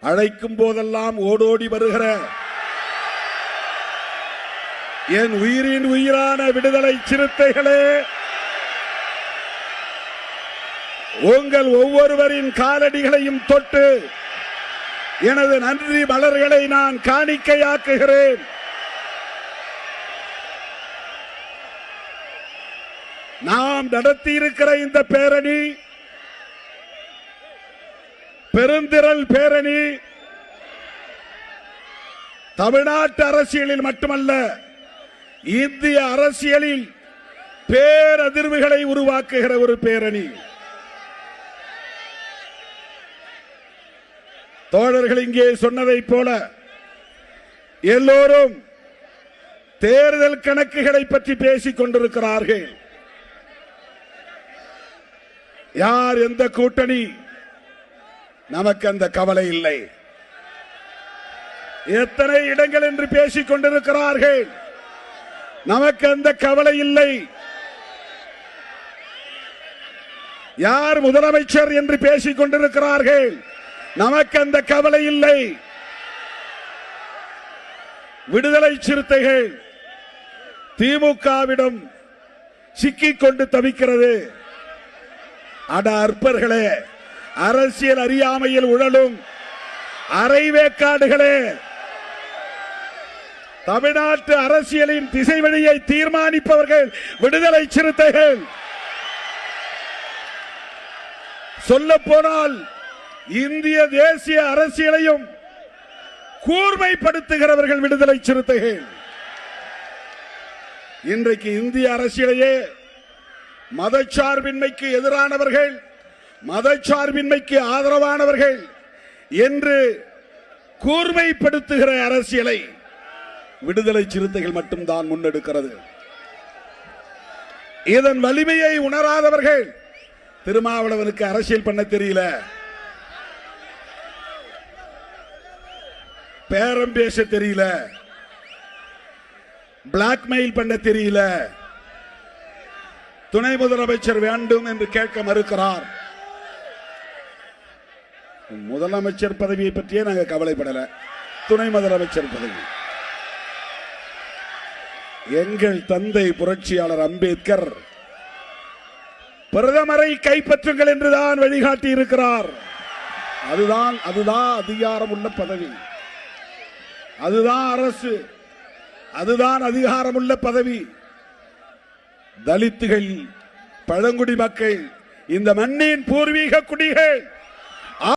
அழைக்கும் போதெல்லாம் ஓடோடி வருகிற என் உயிரின் உயிரான விடுதலை சிறுத்தைகளே உங்கள் ஒவ்வொருவரின் காலடிகளையும் தொட்டு எனது நன்றி மலர்களை நான் காணிக்கையாக்குகிறேன். நாம் நடத்தியிருக்கிற இந்த பேரணி பெருந்திரள் பேரணி தமிழ்நாட்டு அரசியலில் மட்டுமல்ல இந்திய அரசியலில் பேரதிர்வுகளை உருவாக்குகிற ஒரு பேரணி. தோழர்கள் இங்கே சொன்னதைப் போல எல்லோரும் தேர்தல் கணக்குகளை பற்றி பேசிக் கொண்டிருக்கிறார்கள். யார் எந்த கூட்டணி? நமக்கு அந்த கவலை இல்லை. எத்தனை இடங்கள் என்று பேசிக் கொண்டிருக்கிறார்கள். நமக்கு அந்த கவலை இல்லை. யார் முதலமைச்சர் என்று பேசிக் கொண்டிருக்கிறார்கள். நமக்கு அந்த கவலை இல்லை. விடுதலை சிறுத்தைகள் திமுகவிடம் சிக்கிக் கொண்டு தவிக்கிறது. அட அற்பர்களே அரசியல் அறியாமையில் உழலும் அரைவேக்காடுகளே. தமிழ்நாட்டு அரசியலின் திசை வழியை தீர்மானிப்பவர்கள் விடுதலை சிறுத்தைகள். சொல்ல போனால் இந்திய தேசிய அரசியலையும் கூர்மைப்படுத்துகிறவர்கள் விடுதலை சிறுத்தைகள். இன்றைக்கு இந்திய அரசியலையே மதச்சார்பின்மைக்கு எதிரானவர்கள் மதச்சார்பின்மைக்கு ஆதரவானவர்கள் என்று கூர்மைப்படுத்துகிற அரசியலை விடுதலை சிறுத்தைகள் மட்டும்தான் முன்னெடுக்கிறது. இதன் வலிமையை உணராதவர்கள் திருமாவளவனுக்கு அரசியல் பண்ண தெரியல. பேரம் பேச தெரியல. பிளாக்மெயில் பண்ண தெரியல. துணை முதலமைச்சர் வேண்டும் என்று கேட்க மறுக்கிறார். முதலமைச்சர் பதவியை பற்றியே நாங்கள் கவலைப்படல. துணை முதலமைச்சர் பதவி. எங்கள் தந்தை புரட்சியாளர் அம்பேத்கர் பிரதமரை கைப்பற்றுங்கள் என்றுதான் வழிகாட்டி இருக்கிறார். அதுதான் அதுதான் அதிகாரம் உள்ள பதவி. அதுதான் அரசு. அதுதான் அதிகாரமுள்ள பதவி. தலித்துகள் பழங்குடி மக்கள் இந்த மண்ணின் பூர்வீக குடிகள்